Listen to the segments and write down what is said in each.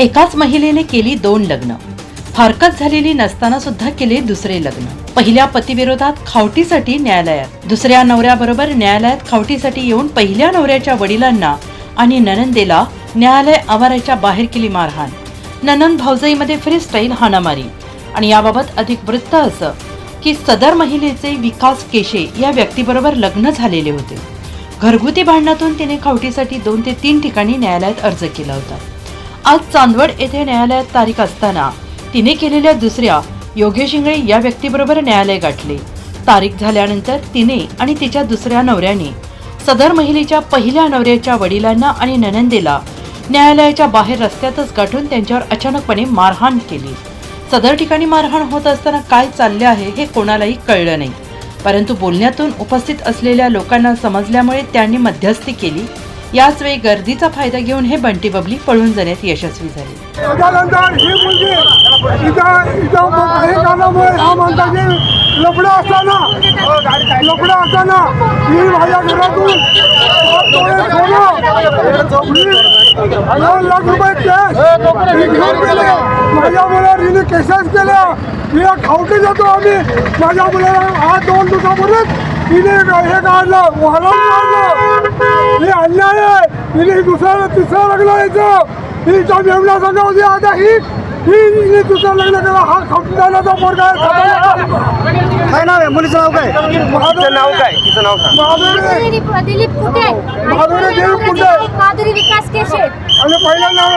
एकाच महिलेने केली दोन लग्न. फारकत झालेली नसताना सुद्धा केले दुसरे लग्न. पहिल्या पतीविरोधात खावटीसाठी न्यायालयात. दुसऱ्या नवऱ्याबरोबर न्यायालयात खावटीसाठी येऊन पहिल्या नवऱ्याच्या वडिलांना आणि ननंदेला न्यायालय आवाराच्या बाहेर केली मारहाण. ननंद भाऊजाईमध्ये फ्री स्टाईल हाणामारी. आणि याबाबत अधिक वृत्त असं की सदर महिलेचे विकास केशे या व्यक्तीबरोबर लग्न झालेले होते. घरगुती भांडणातून तिने खावटीसाठी दोन ते तीन ठिकाणी न्यायालयात अर्ज केला होता. आज चांदवड येथे न्यायालयात तारीख असताना तिने केलेल्या दुसऱ्या योगेश इंगळे या व्यक्तीबरोबर न्यायालय गाठले. तारीख झाल्यानंतर तिने आणि तिच्या दुसऱ्या नवऱ्याने सदर महिलेच्या पहिल्या नवऱ्याच्या वडिलांना आणि ननंदेला न्यायालयाच्या बाहेर रस्त्यातच गाठून त्यांच्यावर अचानकपणे मारहाण केली. सदर ठिकाणी मारहाण होत असताना काय चालले आहे हे कोणालाही कळलं नाही. परंतु बोलण्यातून उपस्थित असलेल्या लोकांना समजल्यामुळे त्यांनी मध्यस्थी केली याच वेळी गर्दीचा फायदा घेऊन हे बंटी बबली पळून जाण्यात यशस्वी झाले. त्याच्यानंतर ही इथं इथं काही हा म्हणता की लफडं असताना लफडं असताना मी माझ्या घरातून सात तोळे लाख रुपये कॅश माझ्या मुलावर हिने केसेस केल्या. मी खावटी जातो आम्ही. माझ्या मुलाला हा दोन दिवसापूर्वीच हिने हे काढलं. वाहन काढलं. हे अन्याय आहे. हिने दुसरं तिसरं लग्न यायचं हिच्या मेमना संघ होती आता ही ही दुसरं लग्न हा पोरगा. आहे काय नाव आहे? मुलीचं नाव काय? तिचं नाव काय? तिचं नाव सांग. माधुरी दिलीप कुठे माधुरी दिलीप कुठे? माधुरी विकास केशे. आणि पहिलं नाव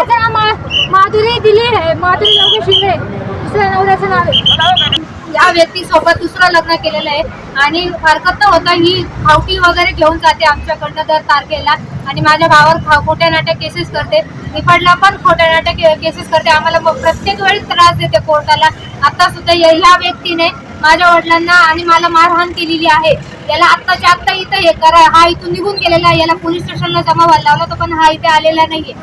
माधुरी दिलीप आहे. माधुरी योगेश शिंदे दुसऱ्या नवऱ्याचं नाव आहे. या व्यक्ती सोबत दुसरं लग्न केलेलं आहे. आणि हरकत न होता ही खावटी वगैरे घेऊन जाते आमच्याकडनं दर तारखेला. आणि माझ्या भावावर खा खोट्या नाट्या केसेस करते. निफाडला पण खोट्या नाट्या केसेस करते. आम्हाला मग प्रत्येक वेळी त्रास देते कोर्टाला. आता सुद्धा या ह्या व्यक्तीने माझ्या वडिलांना आणि मला मारहाण केलेली आहे. याला आत्ताच्या आत्ता इथं हे करा. हा इथून निघून गेलेला आहे. याला पोलीस स्टेशनला जमा व्हायला लावला तो पण हा इथे आलेला नाहीये.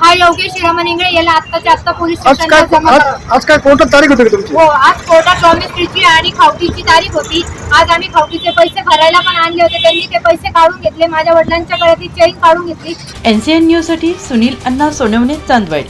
हा योगेश हिरामन इंगळे याला आत्ताच्या आत्ता पोलीस आज काय आज कोणतं तारीख होती का तुमची? हो आज कोर्टात प्रॉमिसरीची आणि खावटीची तारीख होती. आज आम्ही खावटीचे पैसे भरायला पण आणले होते. त्यांनी ते पैसे काढून घेतले. माझ्या वडिलांच्या गळ्यातली चेन काढून घेतली. एनसीएन न्यूजसाठी सुनील अण्णा सोनवणे चांदवड.